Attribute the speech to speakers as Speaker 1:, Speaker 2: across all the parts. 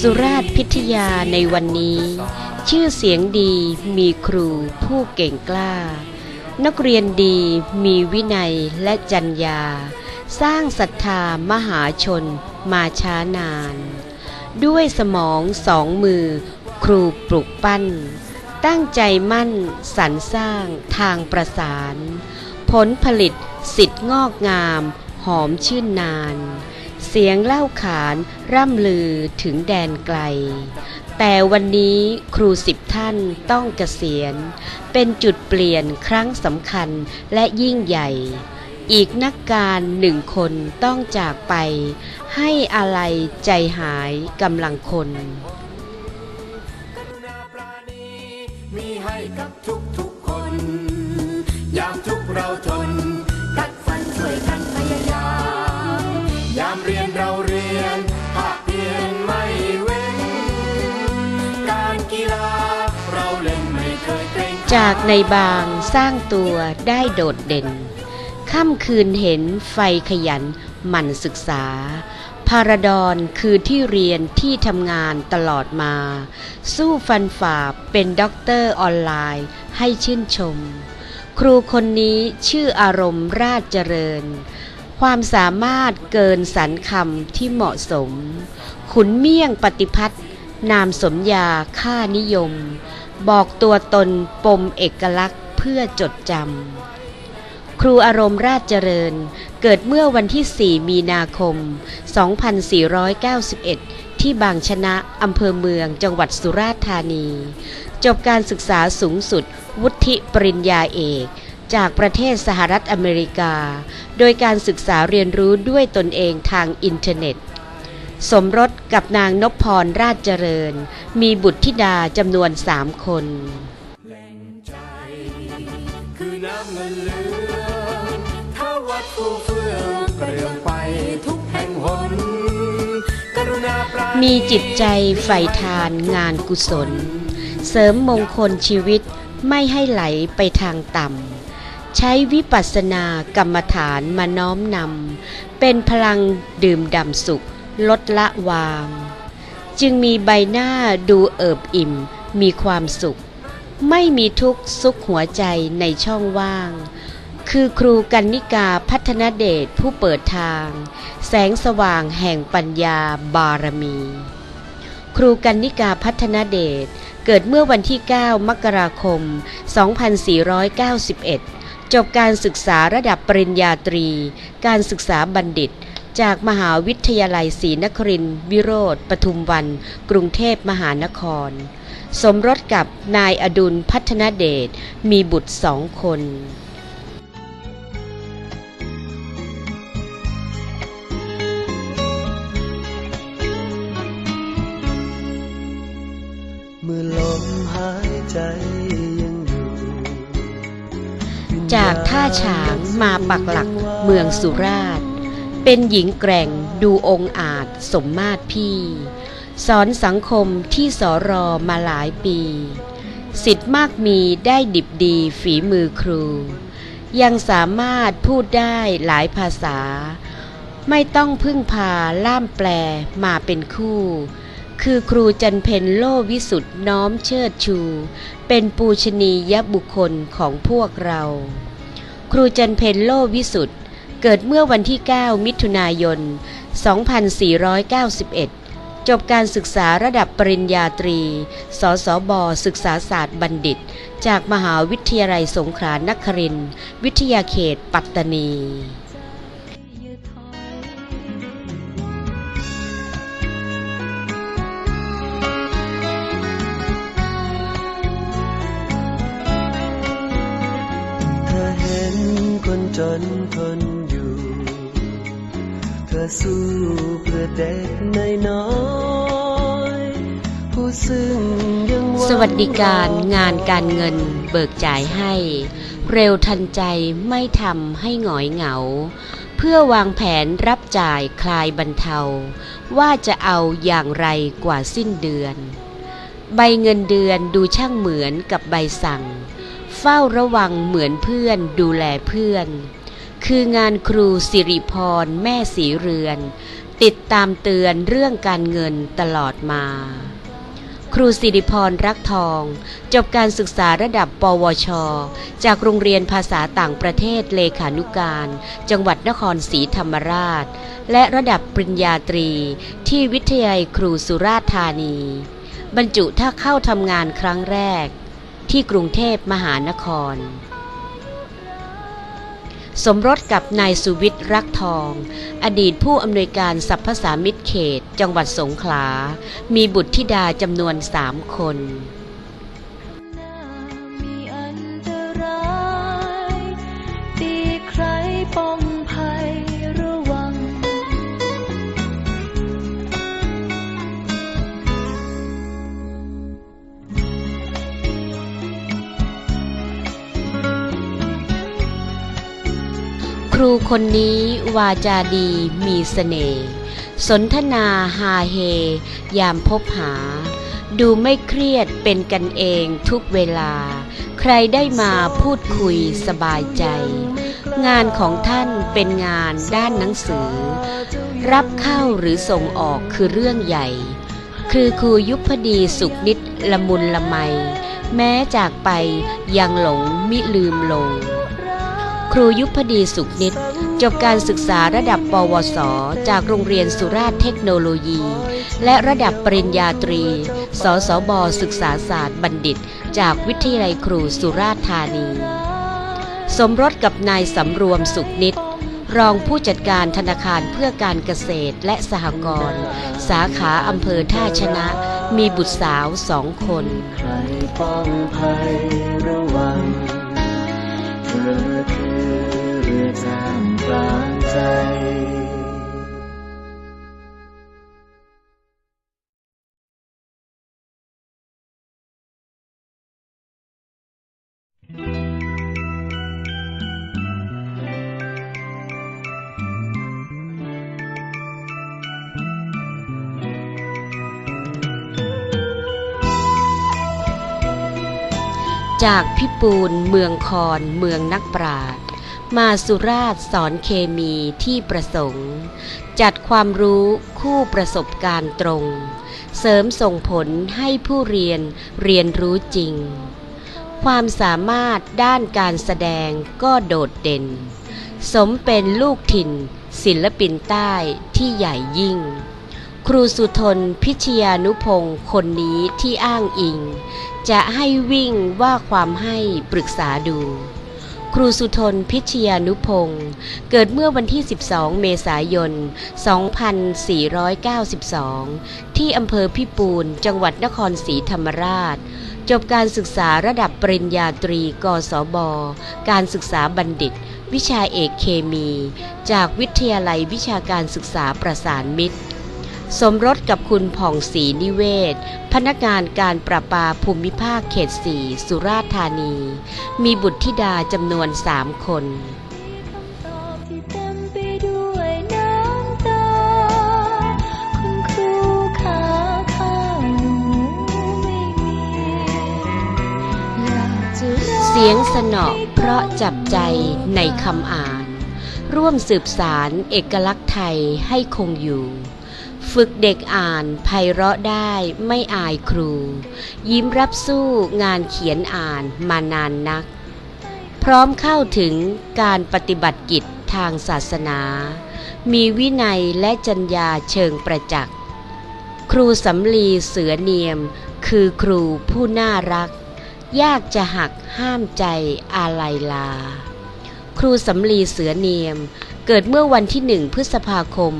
Speaker 1: สุราษฎร์พิทยาในวันนี้ ชื่อเสียงดีมีครูผู้เก่งกล้า นักเรียนดีมีวินัยและจัญญา สร้างศรัทธามหาชนมาช้านาน ด้วยสมองสองมือ ครูปลุกปั้น ตั้งใจมั่นสรรสร้างทางประสาน ผลผลิตสิทธิ์งอกงาม หอมชื่นนาน เสียงเล่าขานร่ำลือถึงแดนไกล แต่วันนี้ครูสิบท่านต้องเกษียณ เป็นจุดเปลี่ยนครั้งสำคัญและยิ่งใหญ่ อีกนักการหนึ่งคนต้องจากไป ให้อะไรใจหายกำลังคน
Speaker 2: มีให้กับทุกทุกๆคน ยามทุกเราทน
Speaker 1: จากในบางสร้างตัวได้โดดเด่น ค่ำคืนเห็นไฟขยันหมั่นศึกษา พารดอนคือที่เรียนที่ทำงานตลอดมา สู้ฟันฝ่าเป็นด็อกเตอร์ออนไลน์ให้ชื่นชม ครูคนนี้ชื่ออารมณ์ราชเจริญ ความสามารถเกินสรรคำที่เหมาะสม ขุนเมี่ยงปฏิพัฒน์นามสมยาค่านิยม บอกตัวตนปมเอกลักษณ์เพื่อจดจำ ครูอารมณ์ราชเจริญ เกิดเมื่อวันที่ 4 มีนาคม 2491 ที่บางชนะอำเภอเมืองจังหวัดสุราษฎร์ธานี จบการศึกษาสูงสุด วุฒิปริญญาเอกจากประเทศสหรัฐอเมริกา โดยการศึกษาเรียนรู้ด้วยตนเองทางอินเทอร์เน็ต สมรสกับนางนพพรราชเจริญ มีบุตรธิดาจำนวนสามคน
Speaker 2: แหล่งใจคือน้ำเงินเหลืองถ้าวัดฟูเฟืองเปลืองไปทุกแห่งหนกรุณาปราณี
Speaker 1: มีจิตใจใฝ่ทานงานกุศล เสริมมงคลชีวิตไม่ให้ไหลไปทางต่ำ ใช้วิปัสสนากรรมฐานมาน้อมนำ เป็นพลังดื่มด่ำสุข ลดละวาง จึงมีใบหน้าดูเอิบอิ่ม มีความสุข ไม่มีทุกข์สุขหัวใจในช่องว่าง คือครูกันนิกาพัฒนเดชผู้เปิดทาง แสงสว่างแห่งปัญญาบารมี ครูกันนิกาพัฒนเดชเกิดเมื่อวันที่ 9 มกราคม 2491จบการศึกษาระดับปริญญาตรี การศึกษาบัณฑิต จากมหาวิทยาลัยศรีนครินทร์วิโรธปทุมวัน กรุงเทพมหานคร สมรสกับนายอดุลพัฒนเดช มีบุตรสองคน
Speaker 3: เมื่อลมหายใจยังอยู่
Speaker 1: จากท่าฉางมาปักหลักเมืองสุราษฎร์ เป็นหญิงแกร่งดูองค์อาจสมมาตรพี่ สอนสังคมที่สอรอมาหลายปี สิทธิ์มากมีได้ดิบดีฝีมือครู ยังสามารถพูดได้หลายภาษา ไม่ต้องพึ่งพาล่ามแปลมาเป็นคู่ คือครูจันเพนโลวิสุทธ์น้อมเชิดชู เป็นปูชนียบุคคลของพวกเรา ครูจันเพนโลวิสุทธ์ เกิดเมื่อวันที่ 9 มิถุนายน 2491 จบการศึกษาระดับปริญญาตรี สสบ ศึกษาศาสตร์บัณฑิต จากมหาวิทยาลัยสงขลานครินทร์วิทยาเขต ปัตตานี
Speaker 3: เธอเห็นคนจนทน อสู้เพื่อเด็กน้อยผู้ซึ่งยังหง
Speaker 1: สวัสดิการงานการเงินเบิกจ่ายให้ เร็วทันใจไม่ทำให้หงอยเหงา เพื่อวางแผนรับจ่ายคลายบรรเทา ว่าจะเอาอย่างไรกว่าสิ้นเดือน ใบเงินเดือนดูช่างเหมือนกับใบสั่ง เฝ้าระวังเหมือนเพื่อนดูแลเพื่อน คืองานครูสิริพรแม่สีเรือน ติดตามเตือนเรื่องการเงินตลอดมา ครูสิริพรรักทอง จบการศึกษาระดับ ปวช จากโรงเรียนภาษาต่างประเทศเลขานุการ จังหวัดนครศรีธรรมราช และระดับปริญญาตรี ที่วิทยาลัยครูสุราษฎร์ธานี บรรจุถ้าเข้าทำงานครั้งแรก ที่กรุงเทพมหานคร สมรสกับนายสุวิทย์รักทอง อดีตผู้อำนวยการสรรพสามิตเขต จังหวัดสงขลา มีบุตรธิดาจำนวนสามคน
Speaker 4: ครู
Speaker 1: คนนี้วาจาดีมีเสน่ห์สนทนาฮาเฮ ยามพบหา ดูไม่เครียดเป็นกันเองทุกเวลา ใครได้มาพูดคุยสบายใจ งานของท่านเป็นงานด้านหนังสือ รับเข้าหรือส่งออกคือเรื่องใหญ่ คือครูยุพดีสุขนิดละมุนละไม แม้จากไปยังหลงมิลืมลง ครูยุพดีสุขนิตจบการศึกษาระดับปวส จากโรงเรียนสุราษฎร์เทคโนโลยี และระดับปริญญาตรี สสบ ศึกษาศาสตร์บัณฑิต จากวิทยาลัยครูสุราษฎร์ธานี สมรสกับนายสำรวมสุขนิตรองผู้จัดการธนาคารเพื่อการเกษตรและสหกรณ์สาขาอำเภอท่าชนะ มีบุตรสาวสองคน
Speaker 3: ใครป้ อเธอคือเรือจามกลางใจ
Speaker 1: จากพิปูนเมืองคอนเมืองนักปราชญ์มาสุราษฎร์สอนเคมีที่ประสงค์ จัดความรู้คู่ประสบการณ์ตรง เสริมส่งผลให้ผู้เรียนเรียนรู้จริง ความสามารถด้านการแสดงก็โดดเด่น สมเป็นลูกถิ่นศิลปินใต้ที่ใหญ่ยิ่ง ครูสุทนพิชยานุพงศ์คนนี้ที่อ้างอิง จะให้วิ่งว่าความให้ปรึกษาดู ครูสุทนพิชยานุพงศ์เกิดเมื่อวันที่ 12 เมษายน 2492 ที่อำเภอพิปูน จังหวัดนครศรีธรรมราช จบการศึกษาระดับปริญญาตรี กศบ การศึกษาบัณฑิต วิชาเอกเคมี จากวิทยาลัยวิชาการศึกษาประสานมิตร สมรสกับคุณผ่องศรีนิเวศ พนักงานการประปาภูมิภาคเขตสี่สุราษฎร์ธานี มีบุตรธิดาจำนวนสามคน
Speaker 4: ที่เต็มไปด้วยน้ำตาคุณครูขาข้างหนูไม่มีอยากจะร้อง
Speaker 1: เสียงสนอเพราะจับใจในคำอ่าน ร่วมสืบสารเอกลักษณ์ไทยให้คงอยู่ ฝึกเด็กอ่านไพเราะได้ไม่อายครู ยิ้มรับสู้งานเขียนอ่านมานานนัก พร้อมเข้าถึงการปฏิบัติกิจทางศาสนา มีวินัยและจัญญาเชิงประจักษ์ ครูสำลีเสือเนียม คือครูผู้น่ารัก ยากจะหักห้ามใจอาลัยลา ครูสำลีเสือเนียม เกิดเมื่อวันที่หนึ่งพฤษภาคม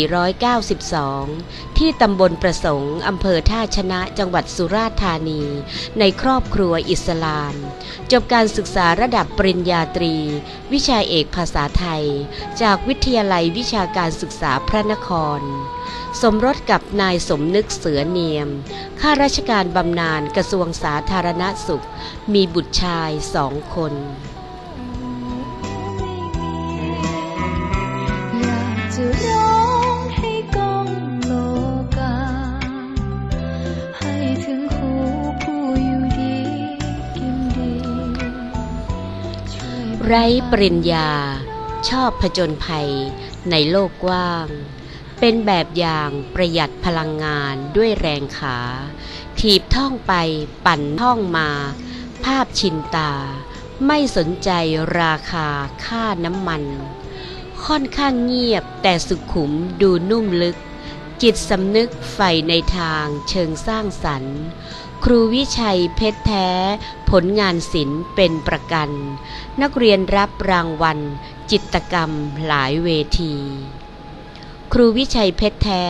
Speaker 1: 2492 ที่ตำบลประสงค์อำเภอท่าชนะจังหวัดสุราษฎร์ธานี ในครอบครัวอิสลาม จบการศึกษาระดับปริญญาตรี วิชาเอกภาษาไทย จากวิทยาลัยวิชาการศึกษาพระนคร สมรสกับนายสมนึกเสือเนียม ข้าราชการบำนาญกระทรวงสาธารณสุข มีบุตรชายสองคน ไร้ปริญญา ชอบผจญภัยในโลกกว้าง เป็นแบบอย่างประหยัดพลังงานด้วยแรงขา ถีบท่องไปปั่นท่องมา ภาพชินตา ไม่สนใจราคาค่าน้ำมัน ค่อนข้างเงียบแต่สุขุมดูนุ่มลึก จิตสำนึกใฝ่ในทางเชิงสร้างสรรค์ ครูวิชัยเพชรแท้ ผลงานศิลป์เป็นประกัน นักเรียนรับรางวัล จิตกรรมหลายเวที ครูวิชัยเพชรแท้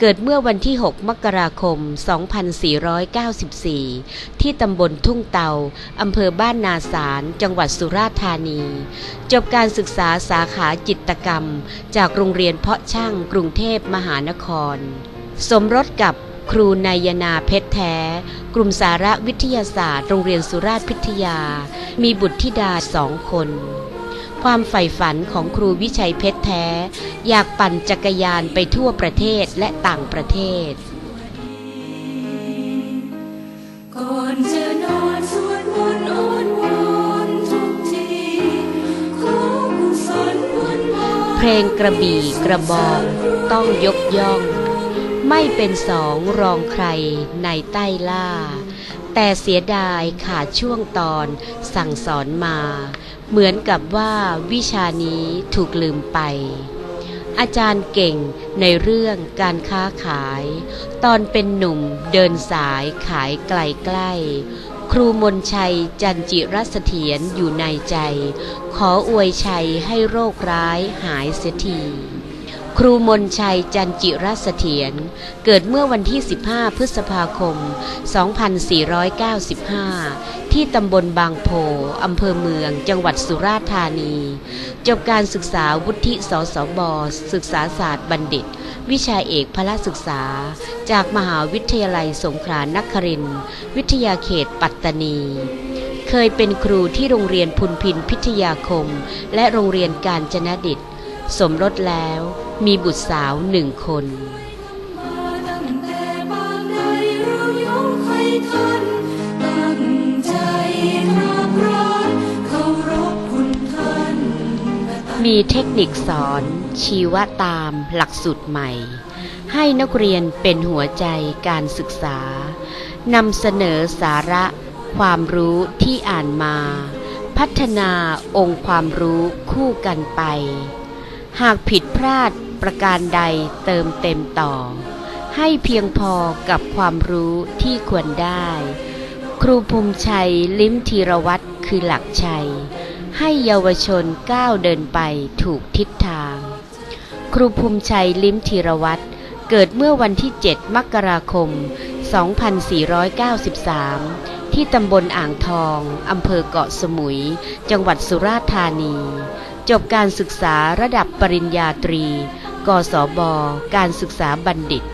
Speaker 1: เกิดเมื่อวันที่ 6 มกราคม 2494 ที่ตำบลทุ่งเตา อำเภอบ้านนาสาร จังหวัดสุราษฎร์ธานี จบการศึกษาสาขาจิตกรรม จากโรงเรียนเพาะช่างกรุงเทพมหานคร สมรสกับ ครูนายนาเพชรแท้ กลุ่มสาระวิทยาศาสตร์ โรงเรียนสุราษฎร์พิทยา มีบุตรธิดาสองคน ความใฝ่ฝันของครูวิชัยเพชรแท้ อยากปั่นจักรยานไปทั่วประเทศและต่างประเทศ
Speaker 4: ก่อนจะนอนสวดมนต์อ้อนวอนทุกทีขอกุศลบุญวอน
Speaker 1: เพลงกระบี่กระบองต้องยกย่อง ไม่เป็นสองรองใครในใต้ล่า แต่เสียดายขาดช่วงตอนสั่งสอนมา เหมือนกับว่าวิชานี้ถูกลืมไป อาจารย์เก่งในเรื่องการค้าขาย ตอนเป็นหนุ่มเดินสายขายไกลใกล้ๆครูมนชัยจันจิรเสเถียรอยู่ในใจ ขออวยชัยให้โรคร้ายหายเสียที ครูมนชัยจันจิรเสเถียร เกิดเมื่อวันที่ 15 พฤษภาคม 2495 ที่ตำบลบางโพ อำเภอเมือง จังหวัดสุราษฎร์ธานี จบการศึกษาวุฒิสสบ ศึกษาศาสตร์บัณฑิต วิชาเอกพละศึกษา จากมหาวิทยาลัยสงขลานครินทร์วิทยาเขตปัตตานีเคยเป็นครูที่โรงเรียนพุนพินพิทยาคม และโรงเรียนการจนดิต สมรสแล้วมีบุตรสาวหนึ่งคน
Speaker 4: มาตั้งแต่บางใดเรายกให้ท่านตั้งใจกราบกรานเคารพคุณท่าน
Speaker 1: มีเทคนิคสอนชีวตามหลักสูตรใหม่ ให้นักเรียนเป็นหัวใจการศึกษานำเสนอสาระความรู้ที่อ่านมา พัฒนาองค์ความรู้คู่กันไป หากผิดพลาดประการใดเติมเต็มต่อ ให้เพียงพอกับความรู้ที่ควรได้ ครูภูมิชัยลิ้มธีรวัตรคือหลักชัย ให้เยาวชนก้าวเดินไปถูกทิศทาง ครูภูมิชัยลิ้มธีรวัตรเกิดเมื่อวันที่ 7 มกราคม 2493 ที่ตำบลอ่างทอง อำเภอเกาะสมุย จังหวัดสุราษฎร์ธานี จบการศึกษาระดับปริญญาตรี กศบ การศึกษาบัณฑิต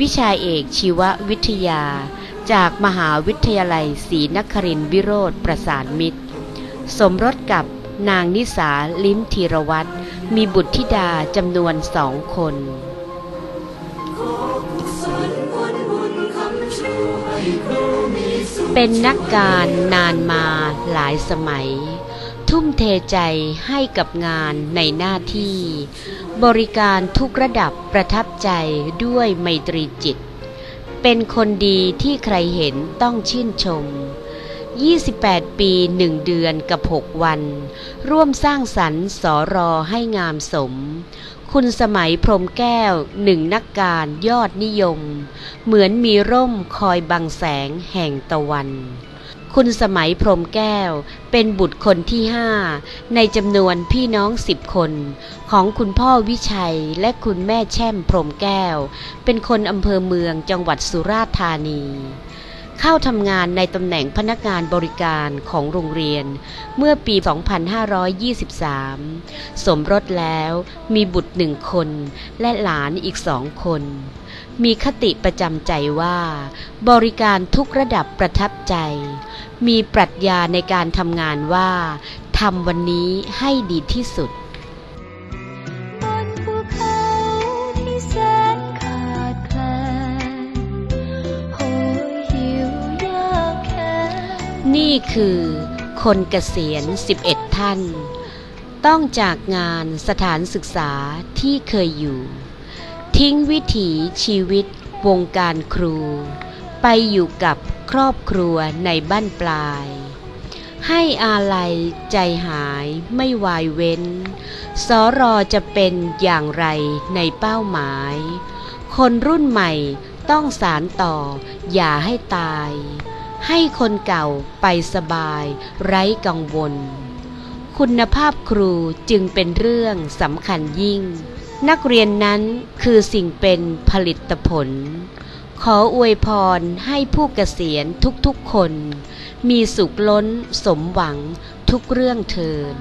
Speaker 1: วิชาเอกชีววิทยา จากมหาวิทยาลัยศรีนครินทร์วิโรธประสานมิตร สมรสกับนางนิสาลิ้มธีรวัตรมีบุตรธิดาจำนวนสองคนเป็นนักการนานมาหลายสมัย ทุ่มเทใจให้กับงานในหน้าที่ บริการทุกระดับประทับใจด้วยไมตรีจิต เป็นคนดีที่ใครเห็นต้องชื่นชม 28 ปีหนึ่งเดือนกับ 6 วัน ร่วมสร้างสรรค์สอรอให้งามสม คุณสมัยพรมแก้วหนึ่งนักการยอดนิยม เหมือนมีร่มคอยบังแสงแห่งตะวัน คุณสมัยพรมแก้ว เป็นบุตรคนที่ห้าในจำนวนพี่น้องสิบคน ของคุณพ่อวิชัยและคุณแม่แช่มพรมแก้ว เป็นคนอำเภอเมืองจังหวัดสุราษฎร์ธานี เข้าทำงานในตำแหน่งพนักงานบริการของโรงเรียน เมื่อปี 2523 สมรสแล้วมีบุตรหนึ่งคนและหลานอีกสองคน มีคติประจำใจว่า บริการทุกระดับประทับใจ มีปรัชญาในการทำงานว่าทำวันนี้ให้ดีที่สุด
Speaker 4: บนภูเขาที่แสนขาดแคลนโหยหิวยากแค้น
Speaker 1: นี่คือคนเกษียณ 11 ท่าน ต้องจากงานสถานศึกษาที่เคยอยู่ ทิ้งวิถีชีวิตวงการครู ไปอยู่กับครอบครัวในบ้านปลาย ให้อาลัยใจหายไม่วายเว้นสอรอจะเป็นอย่างไรในเป้าหมาย คนรุ่นใหม่ต้องสารต่ออย่าให้ตาย ให้คนเก่าไปสบายไร้กังวล คุณภาพครูจึงเป็นเรื่องสำคัญยิ่ง นักเรียนนั้นคือสิ่งเป็นผลิตผล ขออวยพรให้ผู้เกษียณทุกๆคน มีสุขล้นสมหวังทุกเรื่องเทิน